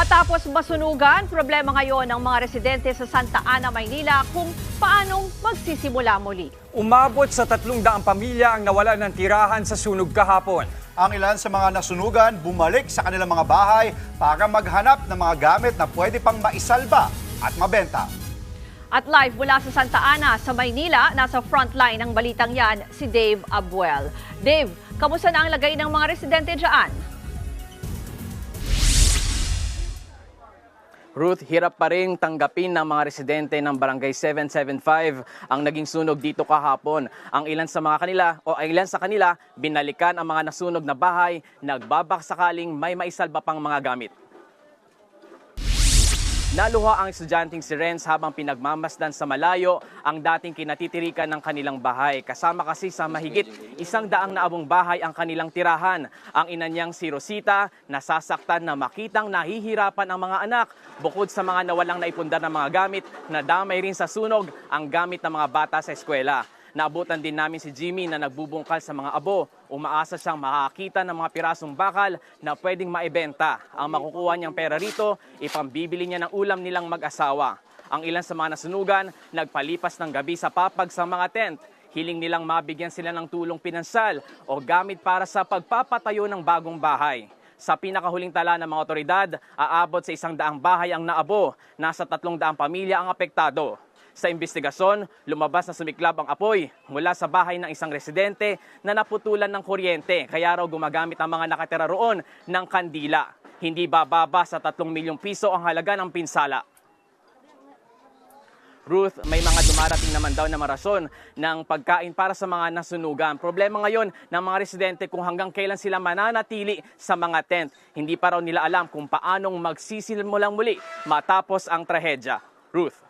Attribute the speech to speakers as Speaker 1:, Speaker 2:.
Speaker 1: Matapos masunugan, problema ngayon ng mga residente sa Santa Ana, Maynila kung paanong magsisimula muli.
Speaker 2: Umabot sa tatlong daang pamilya ang nawala ng tirahan sa sunog kahapon.
Speaker 3: Ang ilan sa mga nasunugan bumalik sa kanilang mga bahay para maghanap ng mga gamit na pwede pang maisalba at mabenta.
Speaker 1: At live mula sa Santa Ana, sa Maynila, nasa frontline ng balitang yan, si Dave Abuel. Dave, kamusta na ang lagay ng mga residente dyan?
Speaker 4: Ruth, hirap pa rin tanggapin ng mga residente ng Barangay 775 ang naging sunog dito kahapon. Ang ilan sa mga kanila o ang ilan sa kanila binalikan ang mga nasunog na bahay, nagbabak sakaling may maisalba pang mga gamit. Naluha ang estudyanteng si Renz habang pinagmamasdan sa malayo ang dating kinatitirikan ng kanilang bahay. Kasama kasi sa mahigit isang daang naabong bahay ang kanilang tirahan. Ang ina niyang si Rosita nasasaktan na makitang nahihirapan ang mga anak. Bukod sa mga nawalang naipundar ng mga gamit, nadamay rin sa sunog ang gamit ng mga bata sa eskwela. Naabutan din namin si Jimmy na nagbubungkal sa mga abo. Umaasa siyang makakita ng mga pirasong bakal na pwedeng maibenta. Ang makukuha niyang pera rito, ipambibili niya ng ulam nilang mag-asawa. Ang ilan sa mga nasunugan, nagpalipas ng gabi sa papag sa mga tent. Hiling nilang mabigyan sila ng tulong pinansal o gamit para sa pagpapatayo ng bagong bahay. Sa pinakahuling tala ng mga otoridad, aabot sa isang daang bahay ang naabo. Nasa tatlong daang pamilya ang apektado. Sa investigasyon, lumabas na sumiklab ang apoy mula sa bahay ng isang residente na naputulan ng kuryente kaya raw gumagamit ang mga nakatira roon ng kandila. Hindi bababa sa 3 milyong piso ang halaga ng pinsala. Ruth, may mga dumarating naman daw na marason ng pagkain para sa mga nasunugan. Problema ngayon ng mga residente kung hanggang kailan sila mananatili sa mga tent. Hindi pa raw nila alam kung paanong magsisimulang muli matapos ang trahedya. Ruth.